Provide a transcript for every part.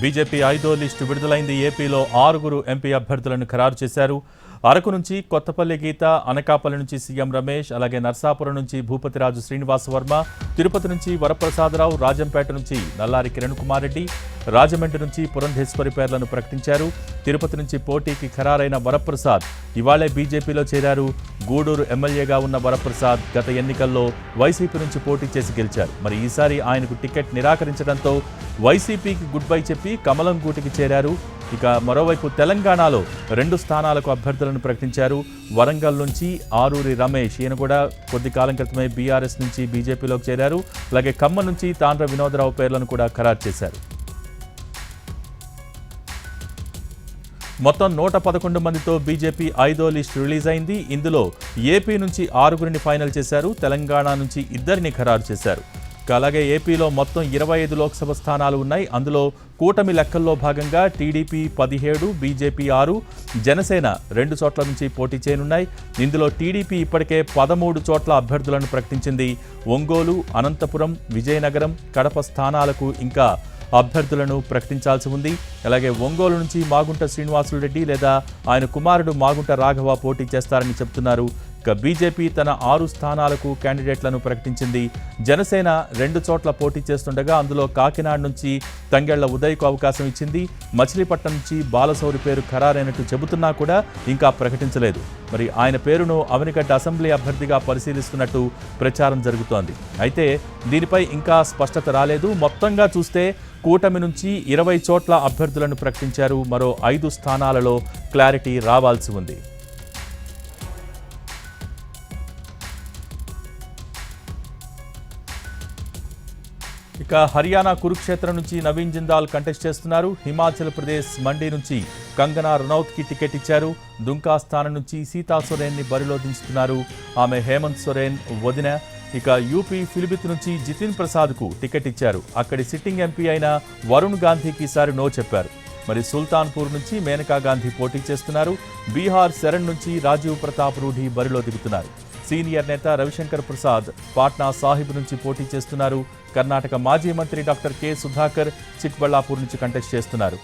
BJP ఐదో list విడుదలైంది. ఏపీలో ఆరుగురు ఎంపీ అభ్యర్థులను ఖరారు చేశారు. అరకు నుంచి కొత్తపల్లి గీత అనకాపల్లి నుంచి సీఎం రమేష్ అలాగే నర్సాపురం నుంచి భూపతిరాజు శ్రీనివాస వర్మ తిరుపతి నుంచి వరప్రసాదరావు రాజంపేట నుంచి నల్లారి కిరణ్ కుమార్ రెడ్డి రాజమండ్రి నుంచి పురంధేశ్వరి పేర్లను ప్రకటించారు. తిరుపతి నుంచి పోటీకి ఖరారైన వరప్రసాద్ ఇవాళే బీజేపీలో చేరారు. గూడూరు ఎమ్మెల్యేగా ఉన్న వరప్రసాద్ గత ఎన్నికల్లో వైసీపీ నుంచి పోటీ చేసి గెలిచారు. మరి ఈసారి ఆయనకు టికెట్ నిరాకరించడంతో వైసీపీకి గుడ్ బై చెప్పి కమలం గూటికి చేరారు. ఇక మరోవైపు తెలంగాణలో రెండు స్థానాలకు అభ్యర్థులను ప్రకటించారు. వరంగల్ నుంచి ఆరూరి రమేష్. ఈయన కూడా కొద్ది కాలం క్రితమే బీఆర్ఎస్ నుంచి బీజేపీలోకి చేరారు. అలాగే ఖమ్మం నుంచి తాండ్ర వినోదరావు పేర్లను కూడా ఖరారు చేశారు. మొత్తం నూట పదకొండు మందితో బీజేపీ ఐదో లిస్ట్ రిలీజ్ అయింది. ఇందులో ఏపీ నుంచి ఆరుగురిని ఫైనల్ చేశారు. తెలంగాణ నుంచి ఇద్దరిని ఖరారు చేశారు. అలాగే ఏపీలో మొత్తం ఇరవై ఐదు లోక్సభ స్థానాలు ఉన్నాయి. అందులో కూటమి లెక్కల్లో భాగంగా టీడీపీ పదిహేడు బీజేపీ ఆరు జనసేన రెండు చోట్ల నుంచి పోటీ చేయనున్నాయి. ఇందులో టీడీపీ ఇప్పటికే పదమూడు చోట్ల అభ్యర్థులను ప్రకటించింది. ఒంగోలు అనంతపురం విజయనగరం కడప స్థానాలకు ఇంకా అభ్యర్థులను ప్రకటించాల్సి ఉంది. అలాగే ఒంగోలు నుంచి మాగుంట శ్రీనివాసులు రెడ్డి లేదా ఆయన కుమారుడు మాగుంట రాఘవ పోటీ చేస్తారని చెప్తున్నారు ఇక బీజేపీ తన ఆరు స్థానాలకు క్యాండిడేట్లను ప్రకటించింది. జనసేన రెండు చోట్ల పోటీ చేస్తుండగా అందులో కాకినాడ నుంచి తంగెళ్ళ ఉదయ్కు అవకాశం ఇచ్చింది. మచిలీపట్నం నుంచి బాలసౌరి పేరు ఖరారైనట్టు చెబుతున్నా కూడా ఇంకా ప్రకటించలేదు. మరి ఆయన పేరును అవనిగడ్డ అసెంబ్లీ అభ్యర్థిగా పరిశీలిస్తున్నట్టు ప్రచారం జరుగుతోంది. అయితే దీనిపై ఇంకా స్పష్టత రాలేదు. మొత్తంగా చూస్తే కూటమి నుంచి ఇరవై చోట్ల అభ్యర్థులను ప్రకటించారు. మరో ఐదు స్థానాలలో క్లారిటీ రావాల్సి ఉంది. ఇక హర్యానా కురుక్షేత్రం నుంచి నవీన్ జిందాల్ కంటెస్ట్ చేస్తున్నారు. హిమాచల్ ప్రదేశ్ మండి నుంచి కంగనా రనౌత్కి టికెట్ ఇచ్చారు. దుంకా స్థానం నుంచి సీతా సొరేన్ని బరిలో దించుతున్నారు ఆమె హేమంత్ సొరేన్ వదిన. ఇక యూపీ ఫిలిబిత్ నుంచి జితిన్ ప్రసాద్కు టికెట్ ఇచ్చారు. అక్కడి సిట్టింగ్ ఎంపీ అయిన వరుణ్ గాంధీకి ఈసారి నో చెప్పారు. మరి సుల్తాన్పూర్ నుంచి మేనకా గాంధీ పోటీ చేస్తున్నారు. బీహార్ శరణ్ నుంచి రాజీవ్ ప్రతాప్ రూఢి బరిలో దిగుతున్నారు సీనియర్ నేత రవిశంకర్ ప్రసాద్ పాట్నా సాహిబ్ నుంచి పోటీ చేస్తున్నారు. కర్ణాటక మాజీ మంత్రి డాక్టర్ కె సుధాకర్ చిక్బళ్ళాపూర్ నుంచి కంటెస్ట్ చేస్తున్నారు.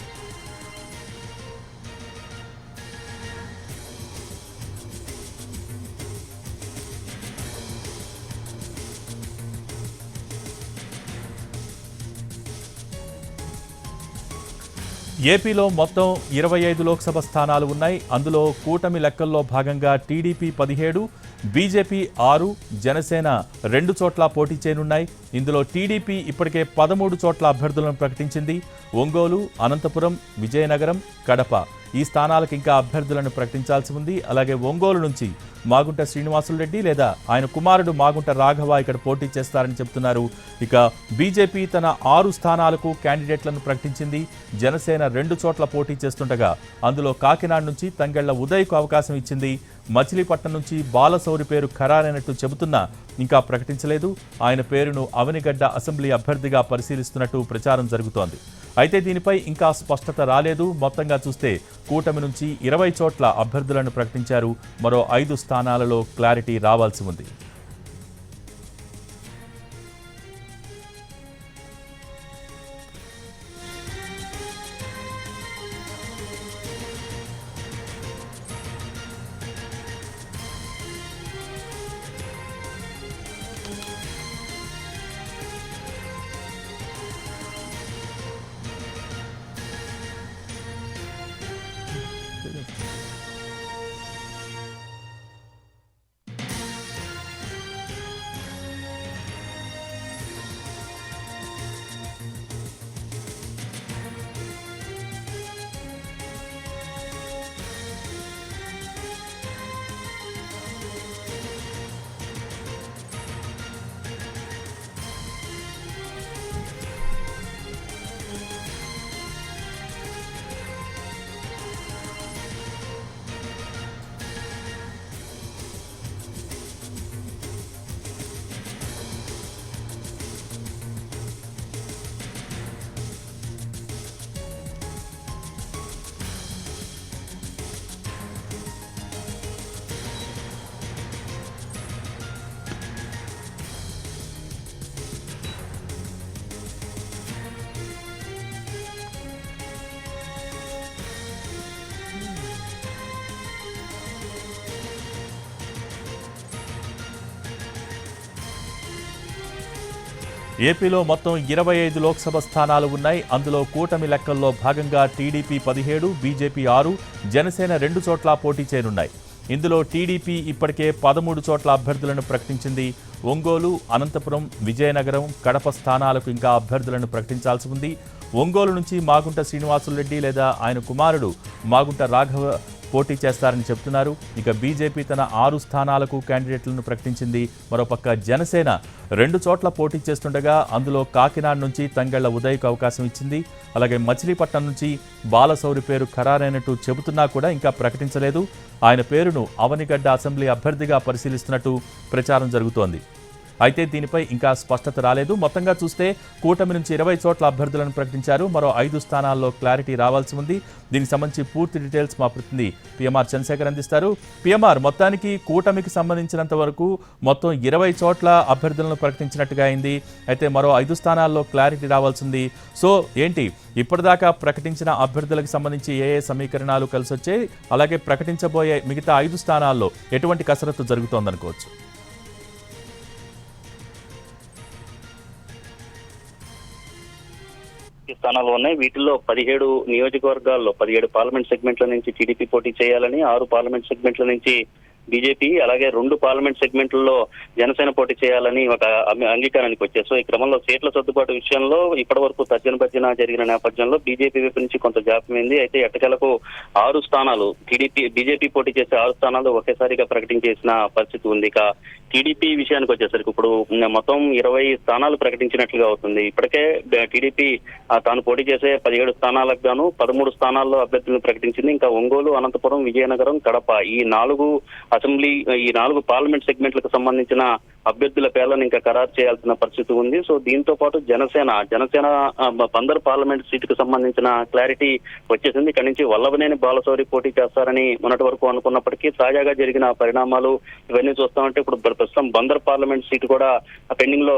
ఏపీలో మొత్తం ఇరవై ఐదు లోక్సభ స్థానాలు ఉన్నాయి. అందులో కూటమి లెక్కల్లో భాగంగా టీడీపీ పదిహేడు బీజేపీ ఆరు జనసేన రెండు చోట్ల పోటీ చేయనున్నాయి. ఇందులో టీడీపీ ఇప్పటికే పదమూడు చోట్ల అభ్యర్థులను ప్రకటించింది. ఒంగోలు అనంతపురం విజయనగరం కడప. ఈ స్థానాలకు ఇంకా అభ్యర్థులను ప్రకటించాల్సి ఉంది. అలాగే ఒంగోలు నుంచి మాగుంట శ్రీనివాసులు రెడ్డి లేదా ఆయన కుమారుడు మాగుంట రాఘవ ఇక్కడ పోటీ చేస్తారని చెబుతున్నారు ఇక బీజేపీ తన ఆరు స్థానాలకు క్యాండిడేట్లను ప్రకటించింది. జనసేన రెండు చోట్ల పోటీ చేస్తుండగా అందులో కాకినాడ నుంచి తంగెళ్ళ ఉదయ్కు అవకాశం ఇచ్చింది. మచిలీపట్నం నుంచి బాలసౌరి పేరు ఖరారైనట్టు చెబుతున్నా ఇంకా ప్రకటించలేదు. ఆయన పేరును అవనిగడ్డ అసెంబ్లీ అభ్యర్థిగా పరిశీలిస్తున్నట్టు ప్రచారం జరుగుతోంది. అయితే దీనిపై ఇంకా స్పష్టత రాలేదు. మొత్తంగా చూస్తే కూటమి నుంచి ఇరవై చోట్ల అభ్యర్థులను ప్రకటించారు. మరో ఐదు స్థానాలలో క్లారిటీ రావాల్సి ఉంది. ఏపీలో మొత్తం ఇరవై ఐదు లోక్సభ స్థానాలు ఉన్నాయి. అందులో కూటమి లెక్కల్లో భాగంగా టీడీపీ పదిహేడు బీజేపీ ఆరు జనసేన రెండు చోట్ల పోటీ చేయనున్నాయి. ఇందులో టీడీపీ ఇప్పటికే పదమూడు చోట్ల అభ్యర్థులను ప్రకటించింది. ఒంగోలు అనంతపురం విజయనగరం కడప స్థానాలకు ఇంకా అభ్యర్థులను ప్రకటించాల్సి ఉంది. ఒంగోలు నుంచి మాగుంట శ్రీనివాసులు రెడ్డి లేదా ఆయన కుమారుడు మాగుంట రాఘవ పోటీ చేస్తారని చెబుతున్నారు ఇక బీజేపీ తన ఆరు స్థానాలకు క్యాండిడేట్లను ప్రకటించింది. మరోపక్క జనసేన రెండు చోట్ల పోటీ చేస్తుండగా అందులో కాకినాడ నుంచి తంగళ్ళ ఉదయ్కు అవకాశం ఇచ్చింది. అలాగే మచిలీపట్నం నుంచి బాలసౌరి పేరు ఖరారైనట్టు చెబుతున్నా కూడా ఇంకా ప్రకటించలేదు. ఆయన పేరును అవనిగడ్డ అసెంబ్లీ అభ్యర్థిగా పరిశీలిస్తున్నట్టు ప్రచారం జరుగుతోంది. అయితే దీనిపై ఇంకా స్పష్టత రాలేదు. మొత్తంగా చూస్తే కూటమి నుంచి ఇరవై చోట్ల అభ్యర్థులను ప్రకటించారు. మరో ఐదు స్థానాల్లో క్లారిటీ రావాల్సి ఉంది. దీనికి సంబంధించి పూర్తి డీటెయిల్స్ మా ప్రతినిధి పిఎంఆర్ చంద్రశేఖర్ అందిస్తారు. పిఎంఆర్ మొత్తానికి కూటమికి సంబంధించినంత వరకు మొత్తం ఇరవై చోట్ల అభ్యర్థులను ప్రకటించినట్టుగా అయింది. అయితే మరో ఐదు స్థానాల్లో క్లారిటీ రావాల్సింది సో ఏంటి? ఇప్పటిదాకా ప్రకటించిన అభ్యర్థులకు సంబంధించి ఏ ఏ సమీకరణాలు కలిసి వచ్చాయి అలాగే ప్రకటించబోయే మిగతా ఐదు స్థానాల్లో ఎటువంటి కసరత్తు జరుగుతోందనుకోవచ్చు. స్థానాలు ఉన్నాయి. వీటిల్లో పదిహేడు నియోజకవర్గాల్లో పదిహేడు పార్లమెంట్ సెగ్మెంట్ల నుంచి టీడీపీ పోటీ చేయాలని ఆరు పార్లమెంట్ సెగ్మెంట్ల నుంచి బీజేపీ అలాగే రెండు పార్లమెంట్ సెగ్మెంట్లలో జనసేన పోటీ చేయాలని ఒక అంగీకారానికి వచ్చారు. సో ఈ క్రమంలో సీట్ల సర్దుబాటు విషయంలో ఇప్పటి వరకు తర్జన భర్జన జరిగిన నేపథ్యంలో బీజేపీ వైపు నుంచి కొంత జాప్యమైంది అయితే ఎట్టకేలకు ఆరు స్థానాలు టీడీపీ బీజేపీ పోటీ చేసే ఆరు స్థానాలు ఒకేసారిగా ప్రకటించేసిన పరిస్థితి ఉంది. ఇక టీడీపీ విషయానికి వచ్చేసరికి ఇప్పుడు మొత్తం ఇరవై స్థానాలు ప్రకటించినట్లుగా అవుతుంది. ఇప్పటికే టీడీపీ తాను పోటీ చేసే పదిహేడు స్థానాలకు గాను పదమూడు స్థానాల్లో అభ్యర్థులను ప్రకటించింది. ఇంకా ఒంగోలు అనంతపురం విజయనగరం కడప ఈ నాలుగు అసెంబ్లీ ఈ నాలుగు పార్లమెంట్ సెగ్మెంట్లకు సంబంధించిన అభ్యర్థుల పేర్లను ఇంకా ఖరారు చేయాల్సిన పరిస్థితి ఉంది. సో దీంతో పాటు జనసేన జనసేన బందర్ పందర్ పార్లమెంట్ సీటుకు సంబంధించిన క్లారిటీ వచ్చేసింది. ఇక్కడి నుంచి వల్లభనేని బాలశౌరి పోటీ చేస్తారని మొన్నటి వరకు అనుకున్నప్పటికీ తాజాగా జరిగిన పరిణామాలు ఇవన్నీ చూస్తామంటే ఇప్పుడు ప్రస్తుతం బందర్ పార్లమెంట్ సీటు కూడా పెండింగ్లో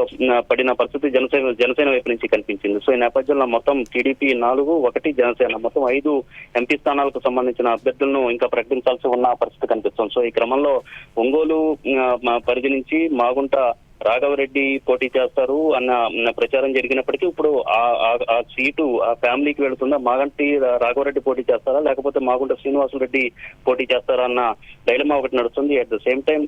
పడిన పరిస్థితి జనసేన జనసేన వైపు నుంచి కనిపించింది. సో ఈ నేపథ్యంలో మొత్తం టీడీపీ నాలుగు ఒకటి జనసేన. మొత్తం ఐదు ఎంపీ స్థానాలకు సంబంధించిన అభ్యర్థులను ఇంకా ప్రకటించాల్సి ఉన్న పరిస్థితి కనిపిస్తుంది. సో ఈ క్రమంలో ఒంగోలు మా పరిధి నుంచి మాగుంట రాఘవరెడ్డి పోటీ చేస్తారు అన్న ప్రచారం జరిగినప్పటికీ ఇప్పుడు ఆ- ఆ- సీటు ఆ ఫ్యామిలీకి వెళుతుందా మాగంటి రాఘవరెడ్డి పోటీ చేస్తారా? లేకపోతే మాగుంట రెడ్డి పోటీ చేస్తారా అన్న డైలమా ఒకటి నడుస్తుంది. అట్ ద సేమ్ టైం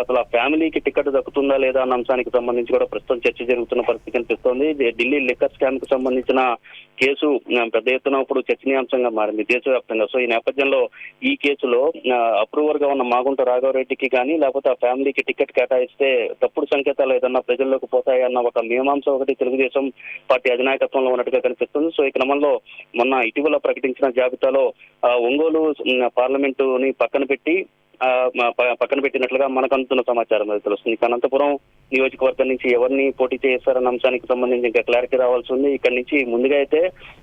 అసలు ఆ ఫ్యామిలీకి టికెట్ దక్కుతుందా లేదా అన్న అంశానికి సంబంధించి కూడా ప్రస్తుతం చర్చ జరుగుతున్న పరిస్థితి కనిపిస్తోంది. ఢిల్లీ లిక్కర్ స్కామ్కు సంబంధించిన కేసు పెద్ద ఎత్తున ఇప్పుడు చర్చనీయాంశంగా మారింది దేశవ్యాప్తంగా. సో ఈ నేపథ్యంలో ఈ కేసులో అప్రూవర్గా ఉన్న మాగుంట రాఘవరెడ్డికి కానీ లేకపోతే ఆ ఫ్యామిలీకి టికెట్ కేటాయిస్తే తప్పుడు సంకేతాలు ఏదన్నా ప్రజల్లోకి పోతాయన్న ఒక మీమాంస ఒకటి తెలుగుదేశం పార్టీ అధినాయకత్వంలో ఉన్నట్టుగా కనిపిస్తుంది. సో ఈ క్రమంలో మొన్న ఇటీవల ప్రకటించిన జాబితాలో ఒంగోలు పార్లమెంటుని పక్కన పెట్టి పక్కన పెట్టినట్లుగా మనకు అందుతున్న సమాచారం అది తెలుస్తుంది. ఇక అనంతపురం నియోజకవర్గం నుంచి ఎవరిని పోటీ చేస్తారన్న అంశానికి సంబంధించి ఇంకా క్లారిటీ రావాల్సి ఉంది. ఇక్కడ నుంచి ముందుగా అయితే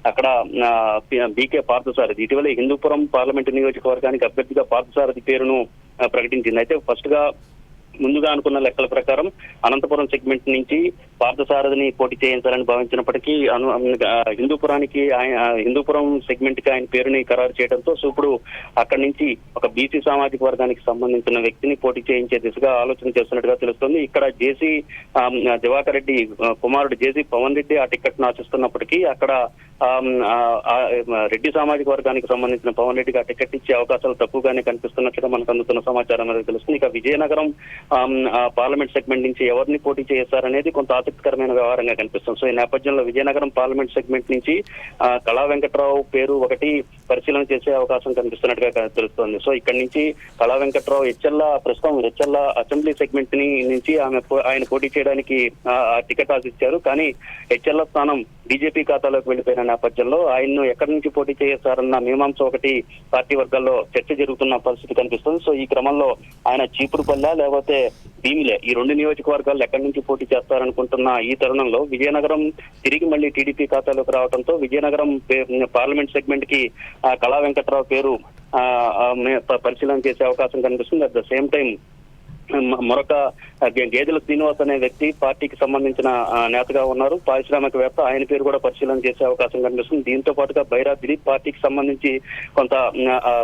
అక్కడ బీకే పార్థసారథి ఇటీవల హిందూపురం పార్లమెంటు నియోజకవర్గానికి అభ్యర్థిగా పార్థసారథి పేరును ప్రకటించింది. అయితే ఫస్ట్గా ముందుగా అనుకున్న లెక్కల ప్రకారం అనంతపురం సెగ్మెంట్ నుంచి పార్థసారథిని పోటీ చేయించాలని భావించినప్పటికీ అను హిందూపురానికి ఆయన హిందూపురం సెగ్మెంట్కి ఆయన పేరుని ఖరారు చేయడంతో సో ఇప్పుడు అక్కడి నుంచి ఒక బీసీ సామాజిక వర్గానికి సంబంధించిన వ్యక్తిని పోటీ చేయించే దిశగా ఆలోచన చేస్తున్నట్టుగా తెలుస్తుంది. ఇక్కడ జేసీ దివాకర్ రెడ్డి కుమారుడు జేసీ పవన్ రెడ్డి ఆ టికెట్ ఆశిస్తున్నప్పటికీ అక్కడ రెడ్డి సామాజిక వర్గానికి సంబంధించిన పవన్ రెడ్డికి టికెట్ ఇచ్చే అవకాశాలు తక్కువగానే కనిపిస్తున్నట్లుగా మనకు అందుతున్న సమాచారం అనేది తెలుస్తుంది. ఇక విజయనగరం పార్లమెంట్ సెగ్మెంట్ నుంచి ఎవరిని పోటీ చేస్తారనేది కొంత ఆసక్తికరమైన వ్యవహారంగా కనిపిస్తుంది. సో ఈ నేపథ్యంలో విజయనగరం పార్లమెంట్ సెగ్మెంట్ నుంచి కళా వెంకట్రావు పేరు ఒకటి పరిశీలన చేసే అవకాశం కనిపిస్తున్నట్టుగా తెలుస్తోంది. సో ఇక్కడ నుంచి కళా వెంకట్రావు హెచ్ఎల్ల ప్రస్తుతం హెచ్ఎల్ల అసెంబ్లీ సెగ్మెంట్ని నుంచి ఆమె ఆయన పోటీ చేయడానికి ఆ, టికెట్ ఆశించారు. కానీ హెచ్ఎల్ల స్థానం బీజేపీ ఖాతాలోకి వెళ్ళిపోయిన నేపథ్యంలో ఆయన్ను ఎక్కడి నుంచి పోటీ చేస్తారన్న మీమాంస ఒకటి పార్టీ వర్గాల్లో చర్చ జరుగుతున్న పరిస్థితి కనిపిస్తుంది. సో ఈ క్రమంలో ఆయన చీపురుపల్లె లేకపోతే భీమిలే ఈ రెండు నియోజకవర్గాలు ఎక్కడి నుంచి పోటీ చేస్తారనుకుంటున్న ఈ తరుణంలో విజయనగరం తిరిగి మళ్ళీ టీడీపీ ఖాతాలోకి రావడంతో విజయనగరం పార్లమెంట్ సెగ్మెంట్కి కళా వెంకట్రావు పేరు పరిశీలన చేసే అవకాశం కనిపిస్తుంది. అట్ ద సేమ్ టైం మరొక గేదెల శ్రీనివాస్ అనే వ్యక్తి పార్టీకి సంబంధించిన నేతగా ఉన్నారు. పారిశ్రామికవేత్త ఆయన పేరు కూడా పరిశీలన చేసే అవకాశం కనిపిస్తుంది. దీంతో పాటుగా బైరా దిలీప్ పార్టీకి సంబంధించి కొంత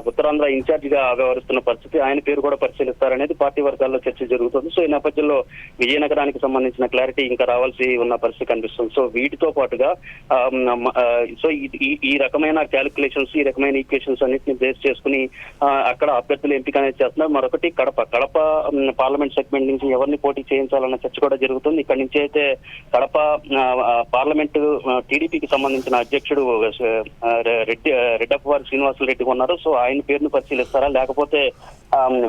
ఉత్తరాంధ్ర ఇన్ఛార్జ్గా వ్యవహరిస్తున్న పరిస్థితి ఆయన పేరు కూడా పరిశీలిస్తారనేది పార్టీ వర్గాల్లో చర్చ జరుగుతుంది. సో ఈ నేపథ్యంలో విజయనగరానికి సంబంధించిన క్లారిటీ ఇంకా రావాల్సి ఉన్న పరిస్థితి కనిపిస్తుంది. సో వీటితో పాటుగా సో ఈ- ఈ- రకమైన క్యాలిక్యులేషన్స్ ఈ రకమైన ఈక్వేషన్స్ అన్నింటినీ బేస్ చేసుకుని అక్కడ అభ్యర్థులు ఎంపిక అనేది చేస్తున్నారు. మరొకటి కడప కడప పార్లమెంట్ సెగ్మెంట్ నుంచి ఎవరిని పోటీ చేయించాలన్న చర్చ కూడా జరుగుతుంది. ఇక్కడ నుంచి అయితే కడప పార్లమెంటు పార్లమెంట్ టీడీపీకి సంబంధించిన అధ్యక్షుడు రెడ్డి రెడ్డప్పవారి శ్రీనివాసులు రెడ్డి ఉన్నారు. సో ఆయన పేరును పరిశీలిస్తారా? లేకపోతే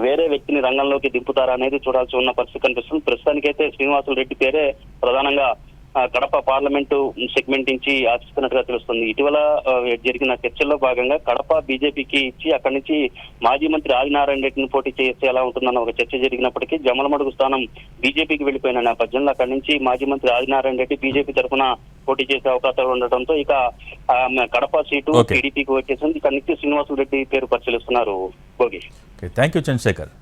వేరే వ్యక్తిని రంగంలోకి దింపుతారా అనేది చూడాల్సి ఉన్న పరిస్థితి కనిపిస్తుంది. ప్రస్తుతానికైతే శ్రీనివాసులు రెడ్డి పేరే ప్రధానంగా కడప పార్లమెంటు సెగ్మెంట్ నుంచి ఆశిస్తున్నట్టుగా తెలుస్తుంది. ఇటీవల జరిగిన చర్చల్లో భాగంగా కడప బీజేపీకి ఇచ్చి అక్కడి నుంచి మాజీ మంత్రి ఆదినారాయణ రెడ్డిని పోటీ చేస్తే ఎలా ఉంటుందన్న ఒక చర్చ జరిగినప్పటికీ జమలమడుగు స్థానం బీజేపీకి వెళ్ళిపోయిన నేపథ్యంలో అక్కడి నుంచి మాజీ మంత్రి ఆదినారాయణ రెడ్డి బీజేపీ తరఫున పోటీ చేసే అవకాశాలు ఉండటంతో ఇక కడప సీటు. టీడీపీకి వచ్చేసింది. ఇక్కడ నుంచి శ్రీనివాసులు రెడ్డి పేరు పరిశీలిస్తున్నారు. Bhogi okay. Thank you Chandrasekhar.